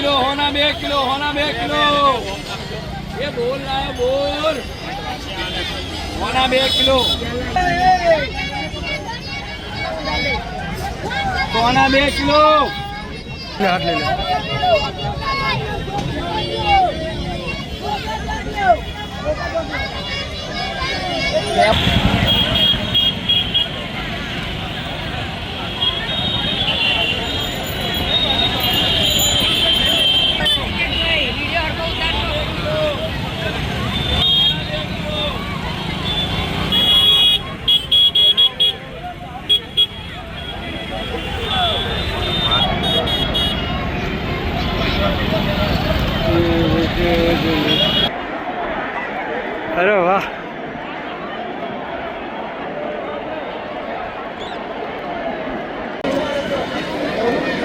Kilo હોના બે kilo હોના બે kilo. એ બોલ ના બોલ. હોના બે કિલો. હોના બે કિલો. હાથ લઈ લે.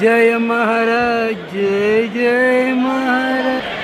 જય મહારાજ જય જય મહારાજ.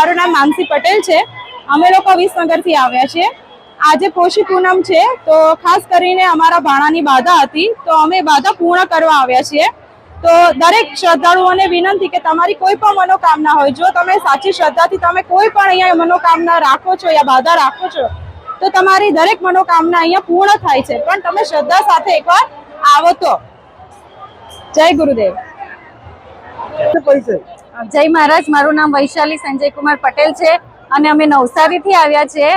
મારું નામ માનસી પટેલ છે. અમે લોકો વિસનગરથી આવ્યા છીએ. આજે પોષી પૂનમ છે, તો ખાસ કરીને અમારા ભાણાની બાધા હતી, તો અમે બાધા પૂર્ણ કરવા આવ્યા છીએ. તો દરેક શ્રદ્ધાળુઓને વિનંતી કે તમારી કોઈ પણ મનોકામના હોય, જો તમે સાચી શ્રદ્ધાથી તમે કોઈ પણ અહીંયા મનોકામના રાખો છો યા બાધા રાખો છો, તો તમારી દરેક મનોકામના અહીંયા પૂર્ણ થાય છે. પણ તમે શ્રદ્ધા સાથે એકવાર આવો તો. જય ગુરુદેવ. જય મહારાજ, મારું નામ વૈશાલી સંજય કુમાર પટેલ છે અને અમે નવસારીથી આવ્યા છીએ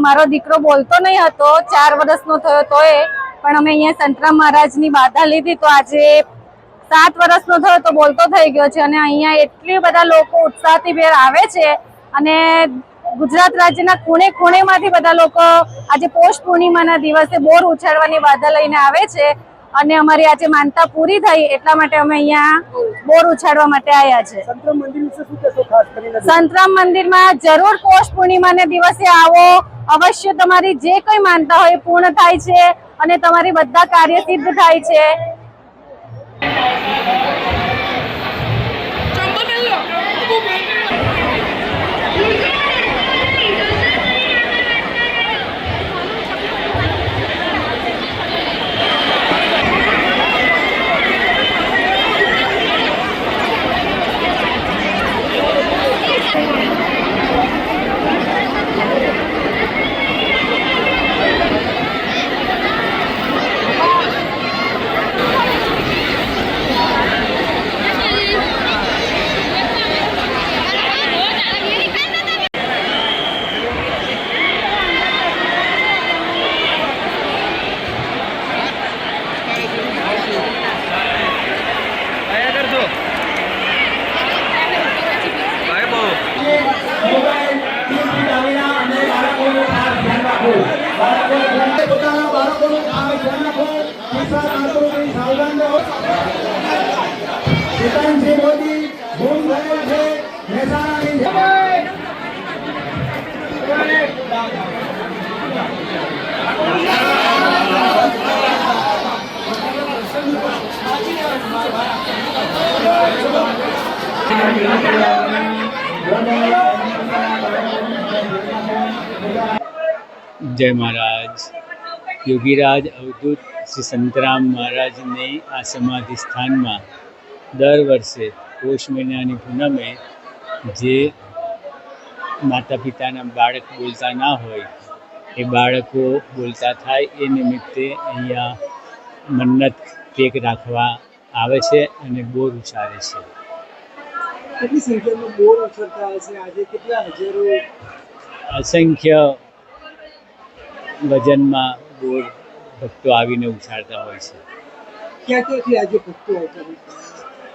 મારો દીકરો બોલતો નહીં હતો, ચાર વર્ષનો થયો તો એ પણ અમે અહીંયા સંતરામ મહારાજની બાધા લીધી તો આજે સાત વર્ષનો થયો તો બોલતો થઈ ગયો છે અને અહીંયા એટલી બધા લોકો ઉત્સાહથી ભેર આવે છે અને ગુજરાત રાજ્યના ખૂણે ખૂણેમાંથી બધા લોકો આજે પોષ પૂર્ણિમાના દિવસે બોર ઉછાળવાની બાધા લઈને આવે છે. અને અમારી આજે માનતા પૂરી થઈ એટલા માટે અમે અહીંયા બોર ઉછાળવા માટે આવ્યા છે. સંતરામ મંદિરમાં જરૂર પોષ પૂર્ણિમાને દિવસે આવો. અવશ્ય તમારી જે કોઈ માનતા હોય એ પૂર્ણ થાય છે અને તમારી બધા કાર્ય સિદ્ધ થાય છે. જય મહારાજ યોગીરાજ અવધૂત શ્રી સંતરામ મહારાજની આ સમાધિ સ્થાનમાં દર વર્ષે પોષ મહિનાની પૂનમે જે માતા પિતાના બાળક બોલતા ના હોય એ બાળકો બોલતા થાય એ નિમિત્તે અહીંયા મન્નત કેક રાખવા આવે છે અને બોર ઉછાળે છે. કેટલી સંખ્યામાં બોર ઉછળતા હશે આજે કેટલા હજારો અસંખ્ય વજનમાં બોર ભક્તો આવીને ઉછાળતા હોય છે. ક્યાં ક્યાંથી આજે ભક્તો આવતા હોય?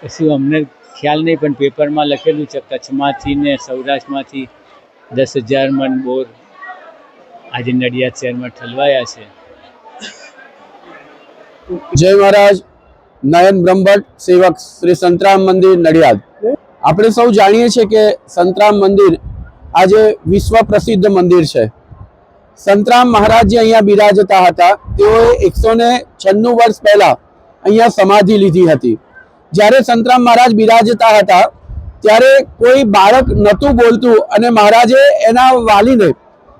કશું અમને ખ્યાલ નહીં, પણ પેપરમાં લખેલું છે, કચ્છમાંથી ને સૌરાષ્ટ્રમાંથી દસ હજાર મણ બોર આજે નડિયાદ શહેરમાં ઠલવાયા છે. જય મહારાજ, નયન બ્રહ્મભટ્ટ, સેવક શ્રી સંતરામ મંદિર, નડિયાદ. આપણે સૌ જાણીએ છીએ કે સંતરામ મંદિર આજે વિશ્વ પ્રસિદ્ધ મંદિર છે. સંતરામ મહારાજ જે અહીંયા બિરાજતા હતા, તેઓએ એકસો ને છન્નું વર્ષ પહેલા અહીંયા સમાધિ લીધી હતી. જ્યારે સંતરામ મહારાજ બિરાજતા હતા, ત્યારે કોઈ બાળક નહોતું બોલતું અને મહારાજે એના વાલીને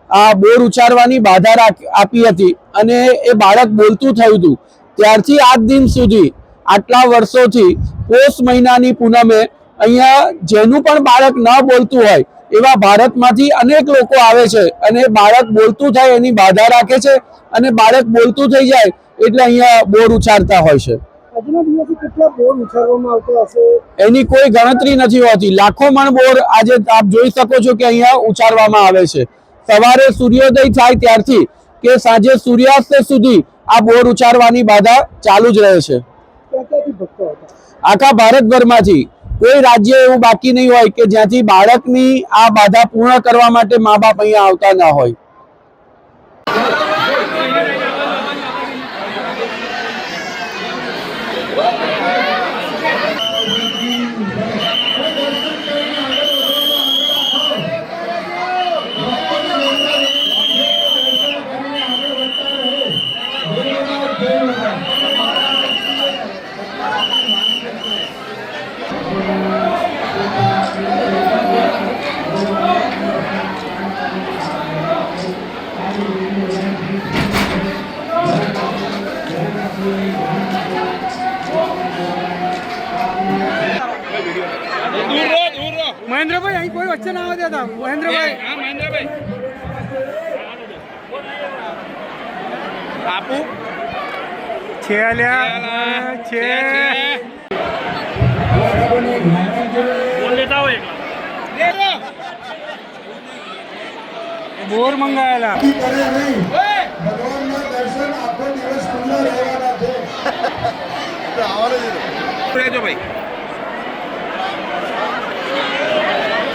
આ બોર ઉચ્ચારવાની બાધા આપી હતી અને એ બાળક બોલતું થયું હતું. ત્યારથી આજ દિન સુધી, આટલા વર્ષોથી, પોષ મહિનાની પૂનમે અહીંયા જેનું પણ બાળક ન બોલતું હોય, એવા ભારતમાંથી અનેક લોકો આવે છે અને બાળક બોલતું થાય એની બાધા રાખે છે અને બાળક બોલતું થઈ જાય એટલે અહીંયા બોર ઉછાળતા હોય છે. આજના દિવસે કેટલા બોર ઉછાળવામાં આવતો હશે? એની કોઈ ગણતરી નથી હોતી. લાખો મણ બોર આજે આપ જોઈ શકો છો કે અહીંયા ઉછાળવામાં આવે છે. સવારે સૂર્યોદય થાય ત્યારથી કે સાંજે સૂર્યાસ્ત સુધી આ બોર ઉછાળવાની બાધા ચાલુ જ રહે છે. આખા ભારતભરમાંથી. કોઈ રાજ્ય એવું બાકી નહીં હોય કે જ્યાંથી બાળકની આ બાધા પૂર્ણ કરવા માટે મા બાપ અહીંયા આવતા ના હોય. Woo! મહેન્દ્રભાઈ અહીં કોઈ વચ્ચે ના આવવા દેતા મહેન્દ્રભાઈ હા મહેન્દ્રભાઈ આપું છે અલ્યા છે બોર મંગાયેલા કરે નહીં ભગવાનના દર્શન આખો દિવસ ખુલ્લા રહેવાના છે રહેજો ભાઈ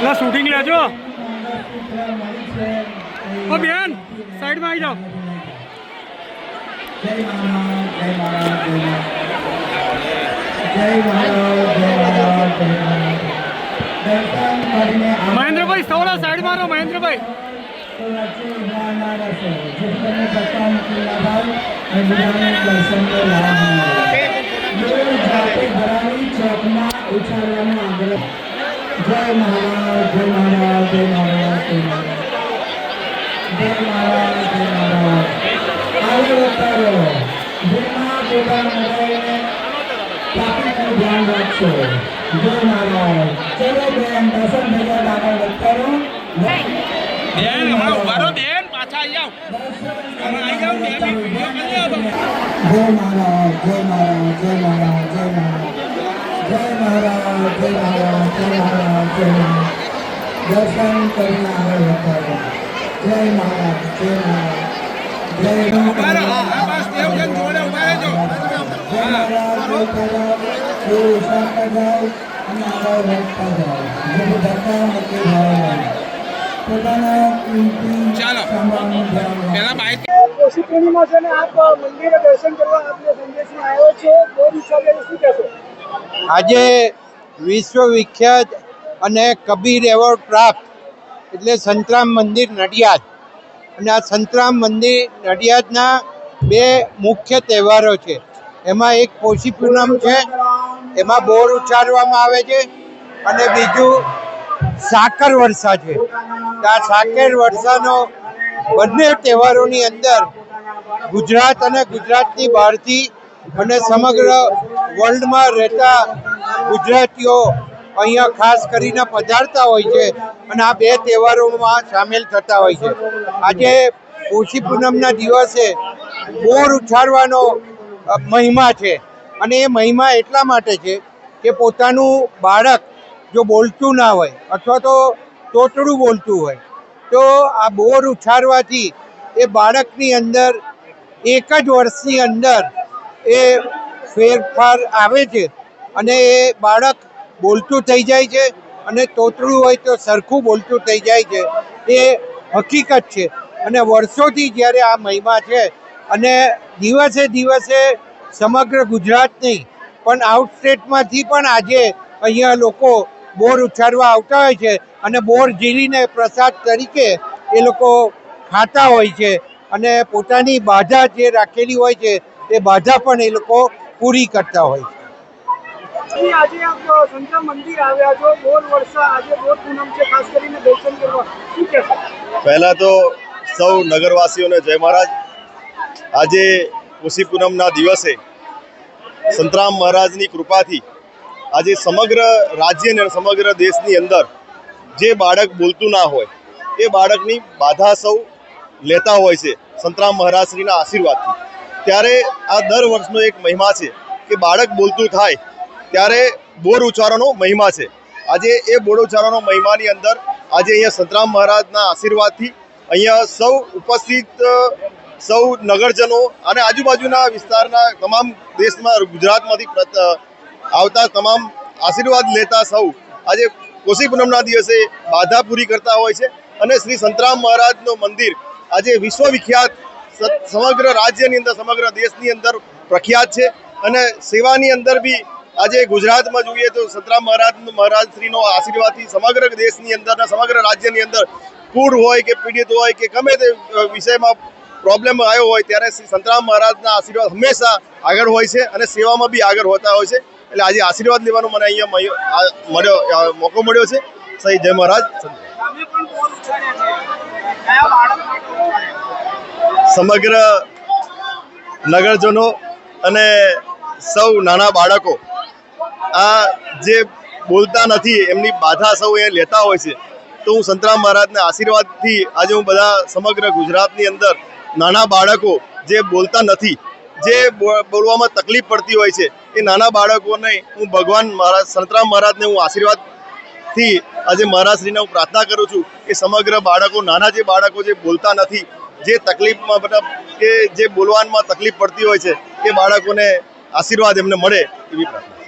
ના શૂટિંગ લેજો ઓ બેન સાઈડમાં આવી જાઓ. મહેન્દ્રભાઈ સૌરા સાઈડ મારો મહેન્દ્રભાઈ. જય મહારાજ જય મહારાજ જય મહારાજ જય મહારાજ જય મહારાજ જય મહારાજ આગળ ઉતારો જેમાં પોતાના હૃદયને ટ્રાફિકનું ધ્યાન રાખશો જય મહારાજ ચલો બેન દર્શન ભેગા આગળ ઉતારો બેન હમણાં ઊભા રહો બેન પાછા આવી જાઓ આવી જાઓ બે મિનિટ વીડિયો કરી લો. જય મહારાજ જય મહારાજ જય મહારાજ જય મહારાજ જય મહારાજ જય મહારાજ જય મહારાજ જય મહારાજ દર્શન કરીને આગળ વધારો જય મહારાજ જય મહારાજ જય ઊભા જય મહારાજ જય જાઓ અને આગળ વધતા પૂર્ણિમા છે ને આપ મંદિરે દર્શન કરવા આપને સંદેશમાં આવ્યો છે બોર ઉછાળે શું કહેશો આજે વિશ્વવિખ્યાત અને કબીર એવોર્ડ પ્રાપ્ત એટલે સંતરામ મંદિર નડિયાદ. અને આ સંતરામ મંદિર નડિયાદના બે મુખ્ય તહેવારો છે. એમાં એક પોષી પૂનમ છે. એમાં બોર ઉછાળવામાં આવે છે અને બીજું સાકર વર્ષા છે. આ સાકર વર્ષાનો બંને તહેવારોની અંદર ગુજરાત અને ગુજરાતની બહારથી અને સમગ્ર વર્લ્ડમાં રહેતા ગુજરાતીઓ અહીંયા ખાસ કરીને પધારતા હોય છે અને આ બે તહેવારોમાં સામેલ થતા હોય છે. આજે પોષી પૂનમના દિવસે બોર ઉછાળવાનો મહિમા છે. અને એ મહિમા એટલા માટે છે કે પોતાનું બાળક જો બોલતું ના હોય અથવા તો તોતડું બોલતું હોય, તો આ બોર ઉછાળવાથી એ બાળકની અંદર, એક જ વર્ષની અંદર એ ફેરફાર આવે છે અને એ બાળક બોલતું થઈ જાય છે અને તોતડું હોય તો સરખું બોલતું થઈ જાય છે. એ હકીકત છે. અને વર્ષોથી જ્યારે આ મહિમા છે અને દિવસે દિવસે સમગ્ર ગુજરાત નહીં પણ આઉટ સ્ટેટમાંથી પણ આજે અહીંયા લોકો બોર ઉછાળવા આવતા હોય છે અને બોર ઝીલીને પ્રસાદ તરીકે એ લોકો ખાતા હોય છે અને પોતાની બાધા જે રાખેલી હોય છે એ બાધા પણ એ લોકો પૂરી કરતા હોય છે. અહીં આજે આપ સંતરામ મંદિર આવ્યા છો. બોર વર્ષા આજે બોર પૂનમ છે. ખાસ કરીને દર્શન કરવા. શું કહેશો? પહેલા તો સૌ નગરવાસીઓને જય મહારાજ. આજે ખુશી પૂનમના દિવસે સંતરામ મહારાજની કૃપાથી આજે સમગ્ર રાજ્ય અને સમગ્ર દેશની અંદર જે બાળક બોલતું ના હોય, એ બાળકની બાધા સૌ લેતા હોય છે સંતરામ મહારાજશ્રીના આશીર્વાદથી. ત્યારે આ દર વર્ષનો એક મહિમા છે કે બાળક બોલતું થાય, ત્યારે બોર ઉચ્ચારણનો મહિમા છે. આજે એ બોર ઉચ્ચારણનો મહિમાની અંદર આજે અહીંયા સંતરામ મહારાજના આશીર્વાદથી અહીંયા સૌ ઉપસ્થિત સૌ નગરજનો અને આજુબાજુના વિસ્તારના તમામ દેશમાં ગુજરાતમાંથી આવતા તમામ આશીર્વાદ લેતા સૌ આજે કોશી પૂનમના દિવસે બાધા પૂરી કરતા હોય છે અને શ્રી સંતરામ મહારાજનું મંદિર આજે વિશ્વવિખ્યાત સમગ્ર રાજ્યની અંદર, સમગ્ર દેશની અંદર પ્રખ્યાત છે અને સેવાની અંદર બી આજે ગુજરાતમાં જોઈએ તો સંતરામ મહારાજ મહારાજશ્રીનો આશીર્વાદથી સમગ્ર દેશની અંદર સમગ્ર રાજ્યની અંદર પૂર હોય કે પીડિત હોય કે ગમે તે વિષયમાં પ્રોબ્લેમ આવ્યો હોય ત્યારે શ્રી સંતરામ મહારાજના આશીર્વાદ હંમેશા આગળ હોય છે અને સેવામાં બી આગળ હોતા હોય છે. એટલે આજે આશીર્વાદ લેવાનો મને અહીંયા મળ્યો મોકો મળ્યો છે. સહી, જય મહારાજ. સમગ્ર નગરજનો અને સૌ નાના બાળકો આ જે બોલતા નથી, એમની બાધા સૌ એ લેતા હોય છે. તો હું સંતરામ મહારાજના આશીર્વાદથી આજે હું બધા સમગ્ર ગુજરાતની અંદર નાના બાળકો જે બોલતા નથી, જે બોલવામાં તકલીફ પડતી હોય છે, એ નાના બાળકોને હું ભગવાન મહારાજ, સંતરામ મહારાજને હું આશીર્વાદથી આજે મહારાજશ્રીને હું પ્રાર્થના કરું છું કે સમગ્ર બાળકો, નાના જે બાળકો જે બોલતા નથી, જે તકલીફમાં મતલબ કે જે બોલવામાં તકલીફ પડતી હોય છે, એ બાળકોને આશીર્વાદ એમને મળે એવી પ્રાર્થના.